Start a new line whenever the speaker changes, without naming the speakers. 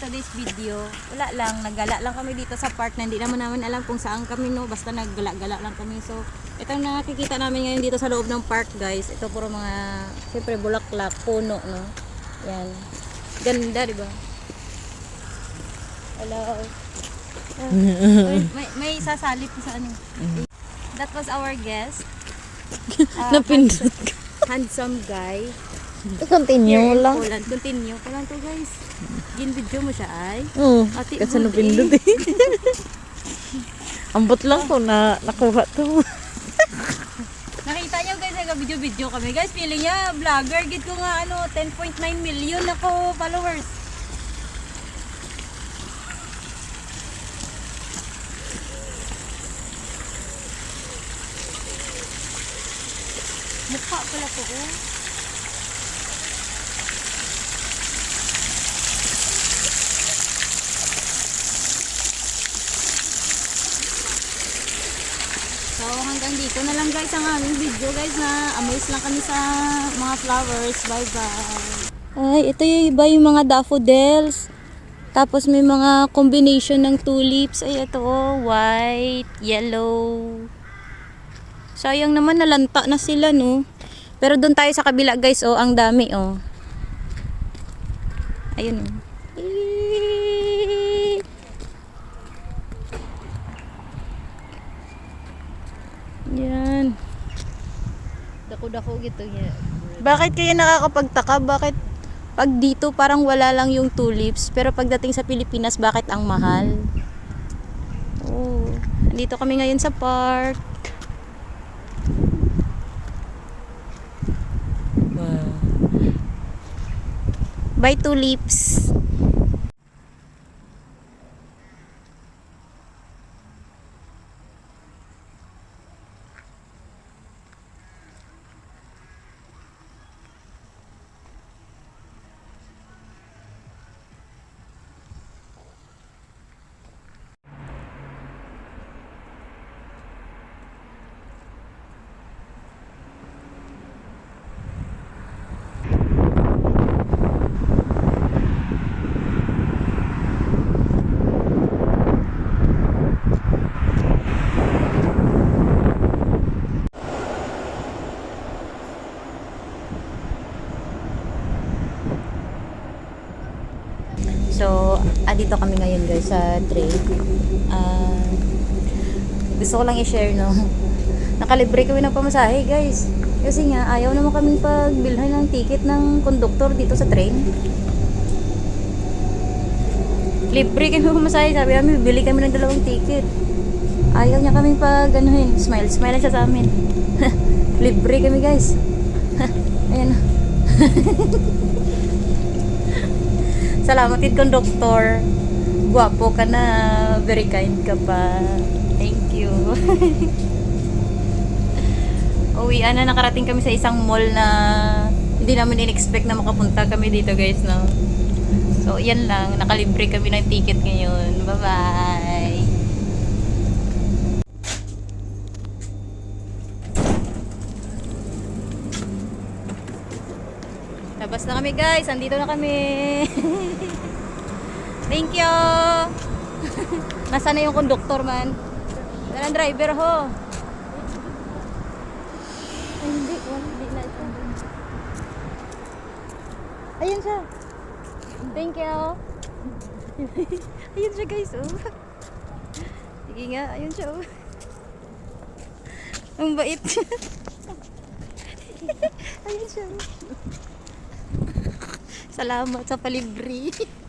today's video, wala lang, naggala lang kami dito sa park na hindi naman namin alam kung saan kami no, basta naggala-gala lang kami. So, itong nakikita namin ngayon dito sa loob ng park guys, ito puro mga, siyempre bulaklak, puno no. Yan. Ganda, di ba? Hello. Ah, may, may, may sasalip sa ano. That was our guest. Ah,
Napindot
handsome guy.
Continue lang.
Poland. Continue ko lang to guys. Gin-video mo siya ay.
Oo.
Ati,
Kasi napindot eh. Ambot lang to na nakuha to.
Nakita niyo guys, nag-video-video kami. Guys, feeling niya, vlogger. Gid ko nga ano, 10.9 million ako followers. Mukha pala ko. Oh. So hanggang dito na lang guys ang aming video guys na amaze lang kami sa mga flowers. Bye bye. Ay, ito yung iba yung mga daffodils. Tapos may mga combination ng tulips. Ay, ito oh, white, yellow. Sayang naman nalanta na sila no. Pero doon tayo sa kabila guys oh, ang dami oh. Ayun oh. Eeeeee. Yan. Dako-dako gitu ya. Bakit kayo nakakapagtaka? Bakit pag dito parang wala lang yung tulips, pero pagdating sa Pilipinas, bakit ang mahal? Oh, nandito kami ngayon sa park. Buy tulips. So, andito kami ngayon guys sa trade. Ah, gusto ko lang i-share no. Nakalibre kami ng pamasahe guys. Kasi nga, ayaw naman kaming pagbilhan ng ticket ng konduktor dito sa train. Libre kami pamasahe. Sabi namin, bibili kami ng dalawang ticket. Ayaw niya kaming pag anuhin. Smile, smile lang siya sa amin. Libre kami guys. Ayan. Salamat din konduktor. Guwapo ka na. Very kind ka pa. Thank you. Uwian na nakarating kami sa isang mall na hindi namin in-expect na makapunta kami dito guys no. So yan lang, nakalibre kami ng ticket ngayon. Bye-bye. Labas na kami guys, andito na kami. Thank you. Nasaan na yung konduktor man? Ang driver ho. Ay, hindi. Wala, hindi na ito. Ayun siya. Thank you. ayun siya guys, oh. Sige nga, ayun siya, oh. Ang bait siya. ayun siya, oh. Salamat sa palibre.